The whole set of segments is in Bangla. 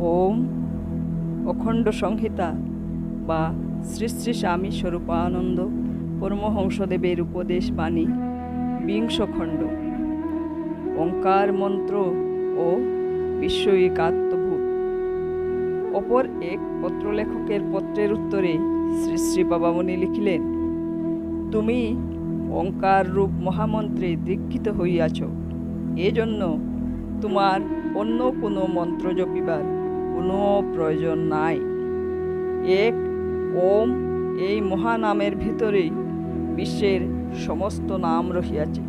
ওম অখণ্ড সংহিতা বা শ্রী শ্রী স্বামী স্বরূপানন্দ পরমহংসদেবের উপদেশ বাণী বিংশ খণ্ড ওঙ্কার মন্ত্র ও বিশ্ব একাত্মভূত অপর এক পত্রলেখকের পত্রের উত্তরে শ্রী শ্রী বাবামণি লিখিলেন, তুমি ওঙ্কার রূপ মহামন্ত্রে দীক্ষিত হইয়াছ। এজন্য তোমার অন্য কোনো মন্ত্র জপিবার কোনো প্রয়োজন নাই। এক ওম এই মহানামের ভিতরেই বিশ্বের সমস্ত নাম রহিয়াছে।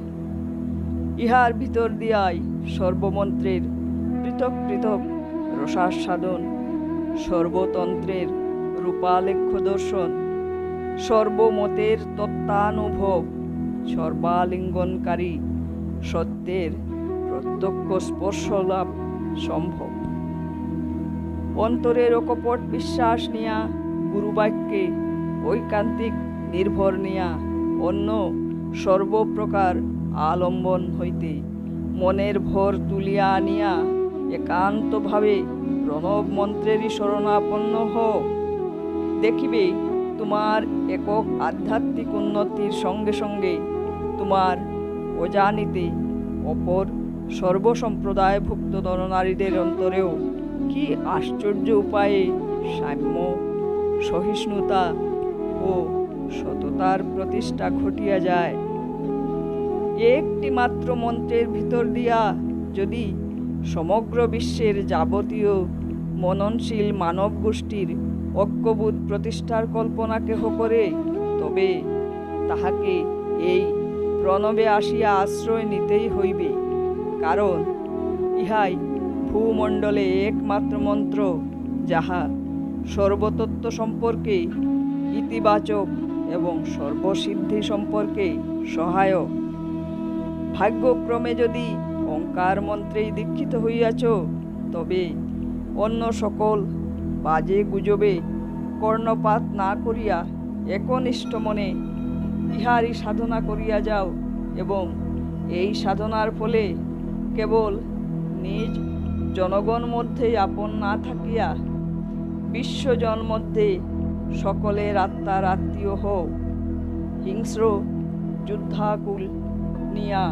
ইহার ভিতর দিয়াই সর্বমন্ত্রের পৃথক পৃথক রসাস্বাদন, সর্বতন্ত্রের রূপালেখ্য দর্শন, সর্বমতের তত্ত্বানুভব, সর্বালিঙ্গনকারী সত্যের প্রত্যক্ষ স্পর্শ লাভ সম্ভব। অন্তরের অকপট বিশ্বাস নিয়া গুরুবাক্যে ঐকান্তিক নির্ভর নিয়া অন্য সর্বপ্রকার আলম্বন হইতে মনের ভর তুলিয়া আনিয়া একান্তভাবে প্রণব মন্ত্রেরই শরণাপন্ন হও। দেখিবে তোমার একক আধ্যাত্মিক উন্নতির সঙ্গে সঙ্গে তোমার অজানিতে অপর সর্বসম্প্রদায়ভুক্ত নরনারীদের অন্তরেও কি আশ্চর্য উপায়ে সাম্য, সহিষ্ণুতা ও সততার প্রতিষ্ঠা ঘটিয়া যায়। একটি মাত্র মন্ত্রের ভিতর দিয়া যদি সমগ্র বিশ্বের যাবতীয় মননশীল মানব গোষ্ঠীর ঐক্যবোধ প্রতিষ্ঠার কল্পনা কেহ করে, তবে তাহাকে এই প্রণবে আসিয়া আশ্রয় নিতেই হইবে, কারণ ইহাই ভূমণ্ডলে একমাত্র মন্ত্র, যাহা সর্বতত্ত্ব সম্পর্কে ইতিবাচক এবং সর্বসিদ্ধি সম্পর্কে সহায়ক। ভাগ্যক্রমে যদি ওঙ্কার মন্ত্রেই দীক্ষিত হইয়াছ, তবে অন্য সকল বাজে গুজবে কর্ণপাত না করিয়া একনিষ্ঠ মনে ইহারই সাধনা করিয়া যাও এবং এই সাধনার ফলে কেবল নিজ জনগণ মধ্যেই আপন না থাকিয়া বিশ্বজন মধ্যে সকলের আত্মার আত্মীয় হও। হিংস্র যুদ্ধাকুল নিয়া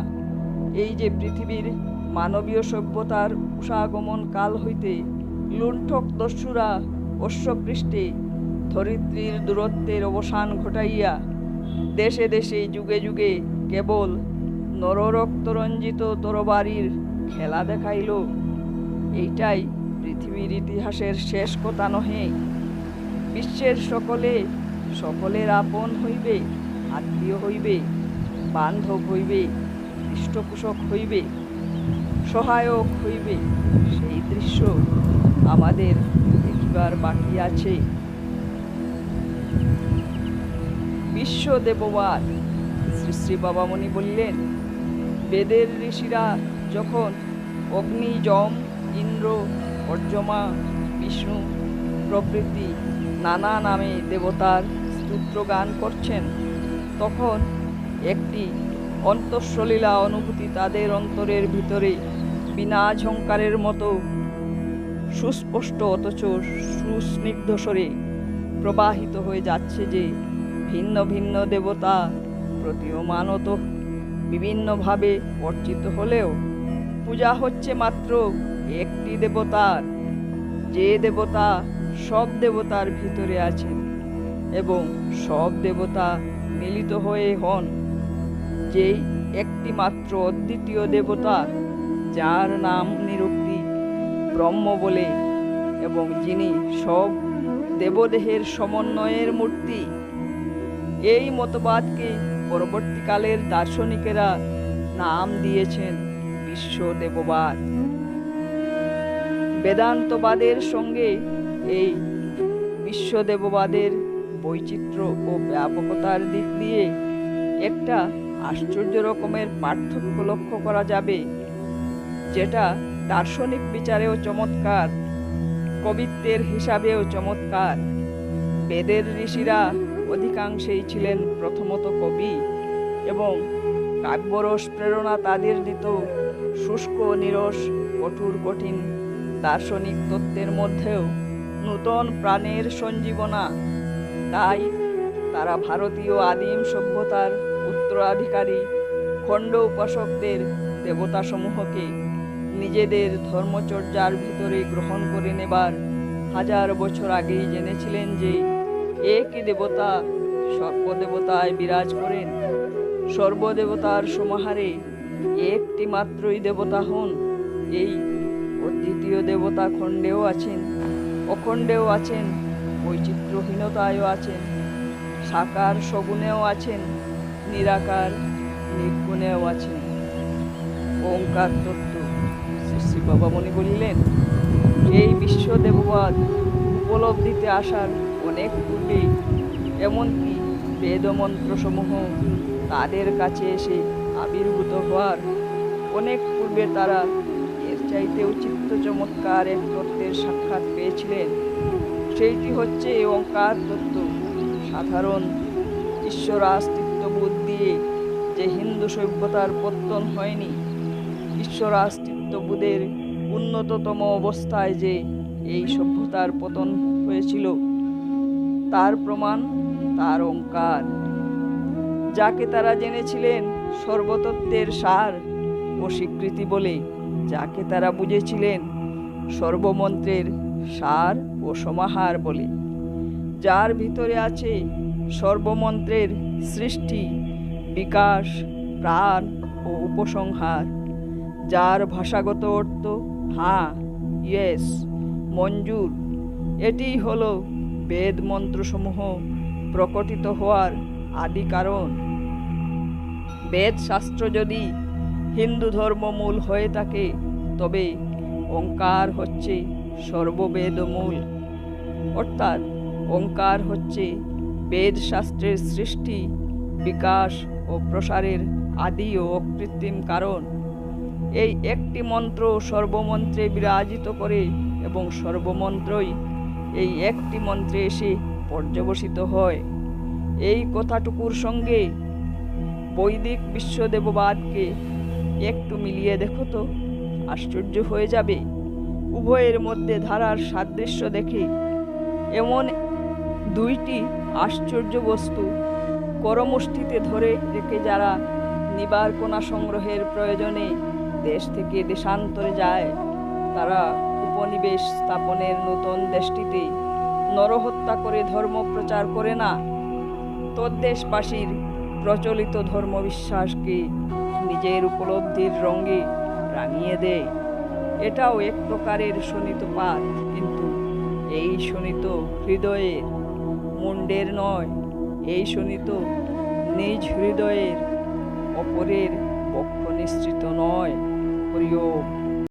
এই যে পৃথিবীর মানবীয় সভ্যতার উষাগমন কাল হইতে লুণ্ঠক দস্যুরা অশ্বপৃষ্ঠে ধরিত্রীর দূরত্বের অবসান ঘটাইয়া দেশে দেশে যুগে যুগে কেবল নররক্তরঞ্জিত তরবারির খেলা দেখাইল। এইটাই পৃথিবীর ইতিহাসের শেষ কথা নহে। বিশ্বের সকলে, সকলের আপন হইবে, আত্মীয় হইবে, বান্ধব হইবে, পৃষ্ঠপোষক হইবে, সহায়ক হইবে, সেই দৃশ্য আমাদের দেখিবার বাকি আছে। বিশ্ব দেববাদ, শ্রী শ্রী বাবামণি বললেন, বেদের ঋষিরা যখন অগ্নি ইন্দ্র অর্জমা বিষ্ণু প্রভৃতি নানা নামে দেবতার স্তোত্র গান করছেন। তখন একটি অন্তঃসলীলা অনুভূতি তাদের অন্তরের ভিতরে বিনা ঝঙ্কারের মতো সুস্পষ্ট অথচ সুস্নিগ্ধ স্বরে প্রবাহিত হয়ে যাচ্ছে যে ভিন্ন ভিন্ন দেবতা প্রতীয়মানত, বিভিন্নভাবে অর্চিত হলেও পূজা হচ্ছে মাত্র একটি দেবতার। যে দেবতা সব দেবতার ভিতরে আছেন এবং সব দেবতা মিলিত হয়ে হন। যেই একটি মাত্র অদ্বিতীয় দেবতা, যার নাম নিরুক্তি ব্রহ্ম বলে এবং যিনি সব দেবদেহের সমন্বয়ের মূর্তি, এই মতবাদকে পরবর্তীকালের দার্শনিকেরা নাম দিয়েছেন বিশ্ব দেববাদ বেদান্তবাদের সঙ্গে এই বিশ্বদেববাদের বৈচিত্র্য ও ব্যাপকতার দিক দিয়ে একটা আশ্চর্য রকমের পার্থক্য লক্ষ্য করা যাবে, যেটা দার্শনিক বিচারেও চমৎকার, কবিত্বের হিসাবেও চমৎকার। বেদের ঋষিরা অধিকাংশেই ছিলেন প্রথমত কবি এবং কাব্যরস প্রেরণা তাদের দিত শুষ্ক, নিরস, কঠোর, কঠিন। দার্শনিক তত্ত্বের মধ্যেও নূতন প্রাণের সঞ্জীবনা। তাই তারা ভারতীয় আদিম সভ্যতার উত্তরাধিকারী, খণ্ড উপাসকদের দেবতাসমূহকে নিজেদের ধর্মচর্যার ভিতরে গ্রহণ করে নেবার হাজার বছর আগেই জেনেছিলেন যে একই দেবতা সর্বদেবতায় বিরাজ করেন। সর্বদেবতার সমাহারে একটি মাত্রই দেবতা হন। এই অদ্বিতীয় দেবতা খণ্ডেও আছেন, অখণ্ডেও আছেন, বৈচিত্র্যহীনতায়ও আছেন, সাকার সগুণেও আছেন, নিরাকার নির্গুণেও আছেন। ওঙ্কার তত্ত্ব শ্রী শ্রী বাবামণি বলিলেন এই বিশ্ব উপলব্ধিতে আসার অনেক পূর্বেই এমনকি বেদমন্ত্রসমূহ তাদের কাছে এসে আবির্ভূত হওয়ার অনেক পূর্বে তারা এর চাইতেও চিত্ত চমৎকার এক তত্ত্বের সাক্ষাৎ পেয়েছিলেন। সেইটি হচ্ছে ওঙ্কার তত্ত্ব। সাধারণ ঈশ্বরাস্তিত্ববোধ দিয়ে যে হিন্দু সভ্যতার পত্তন হয়নি ঈশ্বরাস্তিত্ববোধের উন্নততম অবস্থায় যে এই সভ্যতার পতন হয়েছিল, তার প্রমাণ, তার ওঙ্কার যাকে তারা জেনেছিলেন সর্বতত্ত্বের সার ও স্বীকৃতি বলে যাকে তারা বুঝেছিলেন সর্বমন্ত্রের সার ও সমাহার বলে, যার ভিতরে আছে সর্বমন্ত্রের সৃষ্টি, বিকাশ, প্রাণ ও উপসংহার, যার ভাষাগত অর্থ হ্যাঁ ইয়েস, মঞ্জুর। এটিই হলো বেদ মন্ত্রসমূহ প্রকটিত হওয়ার আদি কারণ। বেদ শাস্ত্র যদি হিন্দু ধর্ম মূল হয়ে থাকে, তবে ওঙ্কার হচ্ছে সর্ববেদ মূল অর্থাৎ ওঙ্কার হচ্ছে বেদ শাস্ত্রের সৃষ্টি, বিকাশ ও প্রসারের আদি ও অকৃত্রিম কারণ। এই একটি মন্ত্র সর্বমন্ত্রে বিরাজিত করে এবং সর্বমন্ত্রই এই একটি মন্ত্রে এসে পর্যবসিত হয়। এই কথাটুকুর সঙ্গে বৈদিক বিশ্বদেববাদকে একটু মিলিয়ে দেখো তো, আশ্চর্য হয়ে যাবে। উভয়ের মধ্যে ধারার সাদৃশ্য দেখে এমন দুইটি আশ্চর্য বস্তু করমুষ্টিতে ধরে রেখে যারা নিবার কোনা সংগ্রহের প্রয়োজনে দেশ থেকে দেশান্তরে যায়, তারা উপনিবেশ স্থাপনের নতুন দেশটিতে নরহত্যা করে ধর্ম প্রচার করে না। তদ্দেশবাসীর প্রচলিত ধর্মবিশ্বাসকে নিজের উপলব্ধির রঙে রাঙিয়ে দেয়। এটাও এক প্রকারের শোণিতপাত কিন্তু এই শোণিত হৃদয়ের মুন্ডের নয়, এই শোণিত নিজ হৃদয়ের অপরের পক্ষ নিশ্চিত নয়। হরিওম